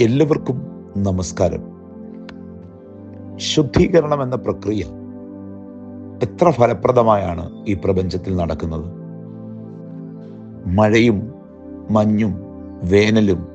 എല്ലാവർക്കും നമസ്കാരം. ശുദ്ധീകരണം എന്ന പ്രക്രിയ എത്ര ഫലപ്രദമായാണ് ഈ പ്രപഞ്ചത്തിൽ നടക്കുന്നത്? മഴയും മഞ്ഞും വേനലും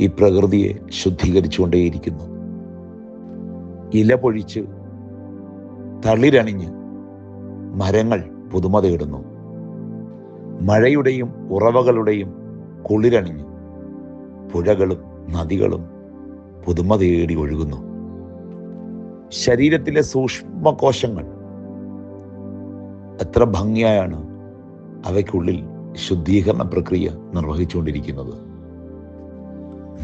ഈ പ്രകൃതിയെ ശുദ്ധീകരിച്ചുകൊണ്ടേയിരിക്കുന്നു. ഇല പൊഴിച്ച് തളിരണിഞ്ഞ് മരങ്ങൾ പുതുമ തേടുന്നു മഴയുടെയും ഉറവകളുടെയും കുളിരണിഞ്ഞ് പുഴകളും നദികളും പുതുമ തേടി ഒഴുകുന്നു. ശരീരത്തിലെ സൂക്ഷ്മകോശങ്ങൾ എത്ര ഭംഗിയായാണ് അവയ്ക്കുള്ളിൽ ശുദ്ധീകരണ പ്രക്രിയ നിർവഹിച്ചുകൊണ്ടിരിക്കുന്നത്.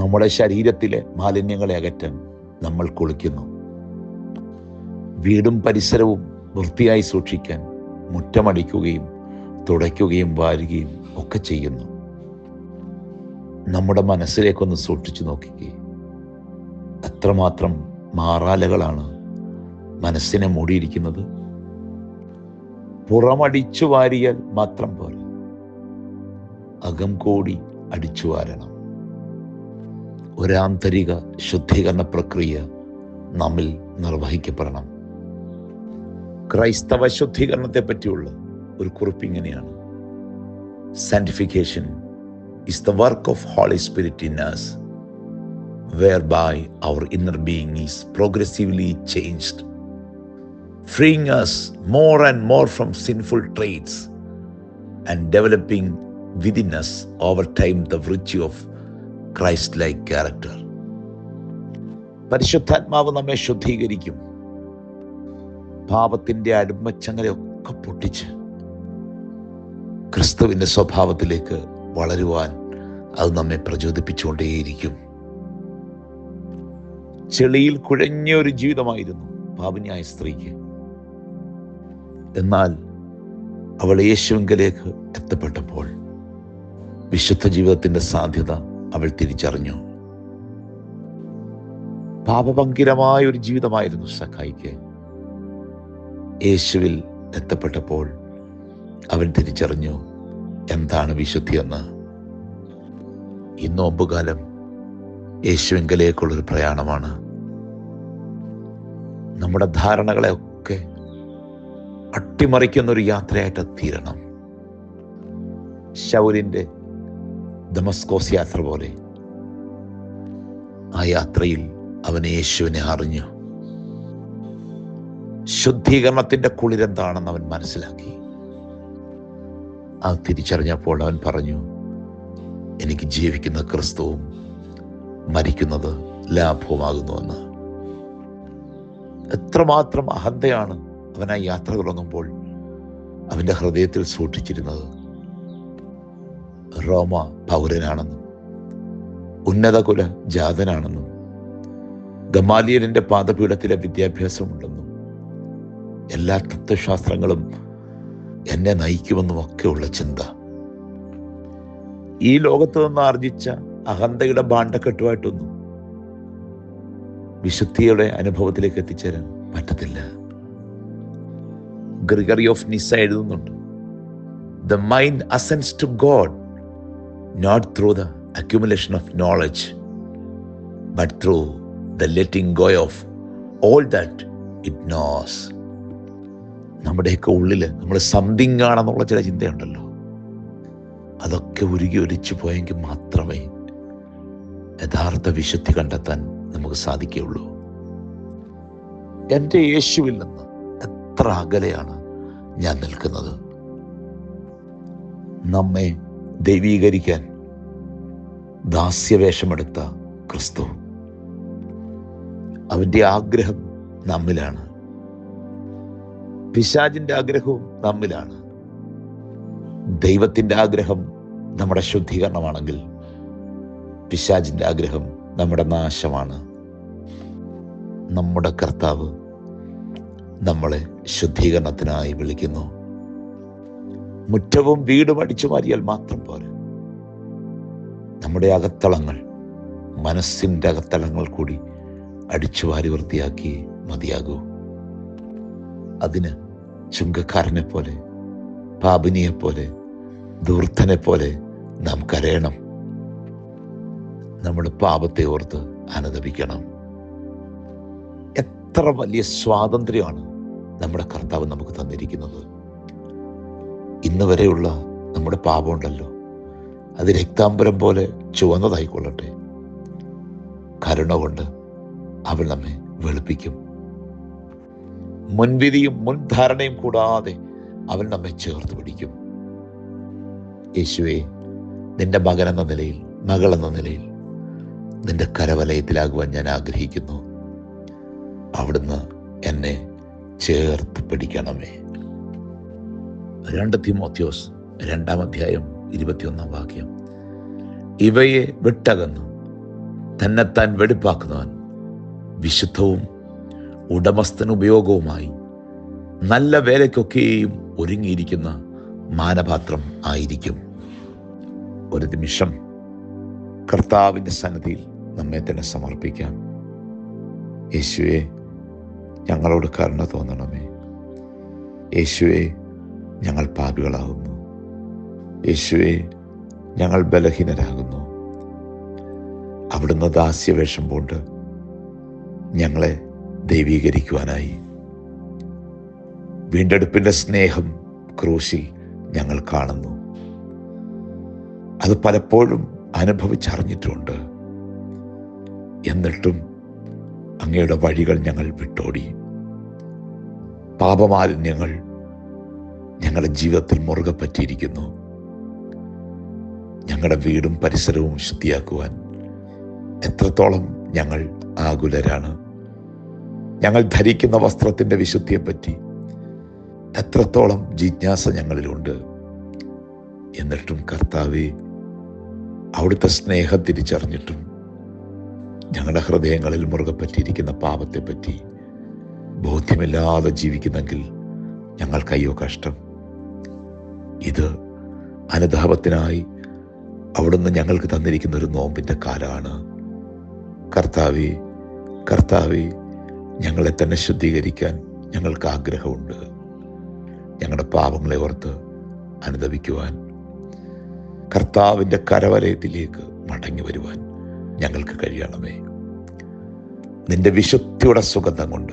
നമ്മുടെ ശരീരത്തിലെ മാലിന്യങ്ങളെ അകറ്റാൻ നമ്മൾ കുളിക്കുന്നു. വീടും പരിസരവും വൃത്തിയായി സൂക്ഷിക്കാൻ മുറ്റമടിക്കുകയും തുടയ്ക്കുകയും വാരുകയും ഒക്കെ ചെയ്യുന്നു. നമ്മുടെ മനസ്സിലേക്കൊന്ന് സൂക്ഷിച്ചു നോക്കിക്കേ. അത്രമാത്രം മാറാലകളാണ് മനസ്സിനെ മൂടിയിരിക്കുന്നത്. പുറമടിച്ചു വാരിയാൽ മാത്രം പോലെ അകം കൂടി അടിച്ചു വാരണം. ഒരാന്തരിക ശുദ്ധീകരണ പ്രക്രിയ നമ്മിൽ നിർവഹിക്കപ്പെടണം. ക്രൈസ്തവ ശുദ്ധീകരണത്തെ പറ്റിയുള്ള ഒരു കുറിപ്പ് ഇങ്ങനെയാണ്. Sanctification is the work of Holy Spirit in us, whereby our inner being is progressively changed, freeing us more and more from sinful traits and developing within us over time the virtue of Christ-like character. പരിശുദ്ധാത്മാവ് നമ്മെ ശുദ്ധീകരിക്കും പാപത്തിന്റെ അടിമച്ചങ്ങലയൊക്കെ പൊട്ടിച്ച് ക്രിസ്തുവിന്റെ സ്വഭാവത്തിലേക്ക് വളരുവാൻ അത് നമ്മെ പ്രചോദിപ്പിച്ചുകൊണ്ടേയിരിക്കും. ചെളിയിൽ കുഴഞ്ഞ ഒരു ജീവിതമായിരുന്നു പാപിനിയായ സ്ത്രീക്ക്. എന്നാൽ അവൾ യേശുവിങ്കലേക്ക് എത്തപ്പെട്ടപ്പോൾ വിശുദ്ധ ജീവിതത്തിന്റെ സാധ്യത അവൾ തിരിച്ചറിഞ്ഞു. പാപഭങ്കിരമായ ഒരു ജീവിതമായിരുന്നു സഖായിക്ക്. യേശുവിൽ എത്തപ്പെട്ടപ്പോൾ അവൻ തിരിച്ചറിഞ്ഞു എന്താണ് വിശുദ്ധിയെന്ന് ഈ നോമ്പുകാലം യേശുവിങ്കലേക്കുള്ളൊരു പ്രയാണമാണ്. നമ്മുടെ ധാരണകളെ ഒക്കെ അട്ടിമറിക്കുന്ന ഒരു യാത്രയായിട്ട് തീരണം. ശൗലിന്റെ ദമസ്കോസ് യാത്ര പോലെ. ആ യാത്രയിൽ അവൻ യേശുവിനെ അറിഞ്ഞു. ശുദ്ധീകരണത്തിന്റെ കുളിരെന്താണെന്ന് അവൻ മനസ്സിലാക്കി. അത് തിരിച്ചറിഞ്ഞപ്പോൾ അവൻ പറഞ്ഞു എനിക്ക് ജീവിക്കുന്ന ക്രിസ്തുവും മരിക്കുന്നത് ലാഭവുമാകുന്നുവെന്ന്. എത്രമാത്രം അഹന്തയാണ് അവൻ ആ യാത്ര തുടങ്ങുമ്പോൾ അവന്റെ ഹൃദയത്തിൽ സൂക്ഷിച്ചിരുന്നത്. റോമ പൗരനാണെന്നും ഉന്നത കുല ജാതനാണെന്നും ഗമാലിയലിന്റെ പാദപീഠത്തിലെ വിദ്യാഭ്യാസമുണ്ടെന്നും എല്ലാ തത്വശാസ്ത്രങ്ങളും എന്നെ നയിക്കുമെന്നും ഒക്കെയുള്ള ചിന്ത. ഈ ലോകത്ത് നിന്ന് ആർജിച്ച അഹന്തയുടെ ഭാണ്ഡക്കെട്ടുമായിട്ടൊന്നും വിശുദ്ധിയുടെ അനുഭവത്തിലേക്ക് എത്തിച്ചേരാൻ പറ്റത്തില്ല. ഗ്രിഗറി ഓഫ് നിസ എഴുതുന്നുണ്ട്. The mind ascends to God not through the accumulation of knowledge but through the letting go of all that it knows നമ്മുടെയൊക്കെ ഉള്ളിൽ നമ്മൾ സംതിങ് ആണെന്നുള്ള ചില ചിന്തയുണ്ടല്ലോ. അതൊക്കെ ഉരുകി ഒലിച്ചു പോയെങ്കിൽ മാത്രമേ യഥാർത്ഥ വിശുദ്ധി കണ്ടെത്താൻ നമുക്ക് സാധിക്കുകയുള്ളൂ. എന്റെ യേശുവിൽ നിന്ന് എത്ര അകലെയാണ് ഞാൻ നിൽക്കുന്നത്? നമ്മെ ദൈവീകരിക്കാൻ ദാസ്യവേഷമെടുത്ത ക്രിസ്തു. അവന്റെ ആഗ്രഹം നമ്മിലാണ്. പിശാജിന്റെ ആഗ്രഹവും നമ്മിലാണ് ദൈവത്തിന്റെ ആഗ്രഹം നമ്മുടെ ശുദ്ധീകരണമാണെങ്കിൽ പിശാജിന്റെ ആഗ്രഹം നമ്മുടെ നാശമാണ്. നമ്മുടെ കർത്താവ് നമ്മളെ ശുദ്ധീകരണത്തിനായി വിളിക്കുന്നു. മുറ്റവും വീടും അടിച്ചു മാറിയാൽ മാത്രം പോരെ. നമ്മുടെ അകത്തളങ്ങൾ മനസ്സിന്റെ അകത്തളങ്ങൾ കൂടി അടിച്ചു വാരി വൃത്തിയാക്കി മതിയാകൂ. അതിന് ചുങ്കക്കാരനെ പോലെ പാപിനിയെ പോലെ ദൂർത്തനെ പോലെ നാം കരയണം. നമ്മൾ പാപത്തെ ഓർത്ത് അനുദപിക്കണം എത്ര വലിയ സ്വാതന്ത്ര്യമാണ് നമ്മുടെ കർത്താവ് നമുക്ക് തന്നിരിക്കുന്നത്. ഇന്ന് വരെയുള്ള നമ്മുടെ പാപമുണ്ടല്ലോ. അത് രക്താംബരം പോലെ ചുവന്നതായിക്കൊള്ളട്ടെ. കരുണ കൊണ്ട് അവൾ നമ്മെ വെളുപ്പിക്കും. മുൻവിധിയും മുൻധാരണയും കൂടാതെ അവൻ നമ്മെ ചേർത്ത് പിടിക്കും. യേശുവെ നിന്റെ മകൻ എന്ന നിലയിൽ മകൾ എന്ന നിലയിൽ നിന്റെ കരവലയത്തിലാകുവാൻ ഞാൻ ആഗ്രഹിക്കുന്നു. അവിടുന്ന് എന്നെ ചേർത്ത് പിടിക്കണമേ. രണ്ട് തിമോത്യോസ് രണ്ടാം അധ്യായം ഇരുപത്തിയൊന്നാം വാക്യം. ഇവയെ വിട്ടകന്ന് തന്നെത്താൻ വെടിപ്പാക്കുന്നവൻ വിശുദ്ധവും ഉടമസ്ഥന് ഉപയോഗവുമായി നല്ല വേലയ്ക്കൊക്കെയും ഒരുങ്ങിയിരിക്കുന്ന മാനപാത്രം ആയിരിക്കും. ഒരു നിമിഷം കർത്താവിന്റെ സന്നദ്ധിയിൽ നമ്മെ തന്നെ സമർപ്പിക്കാം. യേശുവെ ഞങ്ങളോട് കരുണ തോന്നണമേ. യേശുവെ ഞങ്ങൾ പാപികളാകുന്നു. യേശുവെ ഞങ്ങൾ ബലഹീനരാകുന്നു. അവിടുന്ന് ദാസ്യവേഷം പോണ്ട് ഞങ്ങളെ ദൈവീകരിക്കുവാനായി. വീണ്ടെടുപ്പിന്റെ സ്നേഹം ക്രൂശിൽ ഞങ്ങൾ കാണുന്നു. അത് പലപ്പോഴും അനുഭവിച്ചറിഞ്ഞിട്ടുണ്ട്. എന്നിട്ടും അങ്ങയുടെ വഴികൾ ഞങ്ങൾ വിട്ടോടി. പാപമാലിന്യങ്ങൾ ഞങ്ങളുടെ ജീവിതത്തിൽ മുറുകെ പറ്റിയിരിക്കുന്നു. ഞങ്ങളുടെ വീടും പരിസരവും ശുദ്ധിയാക്കുവാൻ എത്രത്തോളം ഞങ്ങൾ ആകുലരാണ്. ഞങ്ങൾ ധരിക്കുന്ന വസ്ത്രത്തിന്റെ വിശുദ്ധിയെപ്പറ്റി എത്രത്തോളം ജിജ്ഞാസ ഞങ്ങളിലുണ്ട്. എന്നിട്ടും കർത്താവെ അവിടുത്തെ സ്നേഹം തിരിച്ചറിഞ്ഞിട്ടും ഞങ്ങളുടെ ഹൃദയങ്ങളിൽ മുറുകെ പറ്റിയിരിക്കുന്ന പാപത്തെപ്പറ്റി ബോധ്യമില്ലാതെ ജീവിക്കുന്നെങ്കിൽ ഞങ്ങൾക്കയ്യോ കഷ്ടം. ഇത് അനുതാപത്തിനായി അവിടുന്ന് ഞങ്ങൾക്ക് തന്നിരിക്കുന്ന ഒരു നോമ്പിന്റെ കാലമാണ്. കർത്താവെ കർത്താവെ ഞങ്ങളെ തന്നെ ശുദ്ധീകരിക്കാൻ ഞങ്ങൾക്ക് ആഗ്രഹമുണ്ട്. ഞങ്ങളുടെ പാപങ്ങളെ ഓർത്ത് അനുദപിക്കുവാൻ കർത്താവിന്റെ കരവലയത്തിലേക്ക് മടങ്ങി വരുവാൻ ഞങ്ങൾക്ക് കഴിയണമേ. നിന്റെ വിശുദ്ധിയുടെ സുഗന്ധം കൊണ്ട്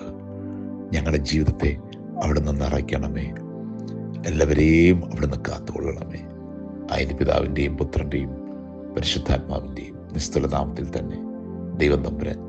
ഞങ്ങളുടെ ജീവിതത്തെ അവിടുന്ന് നിറയ്ക്കണമേ. എല്ലാവരെയും അവിടുന്ന് കാത്തുകൊള്ളണമേ. അതിന് പിതാവിന്റെയും പുത്രന്റെയും പരിശുദ്ധാത്മാവിന്റെയും നിസ്തുലനാമത്തിൽ തന്നെ ദൈവം തമ്പുരാൻ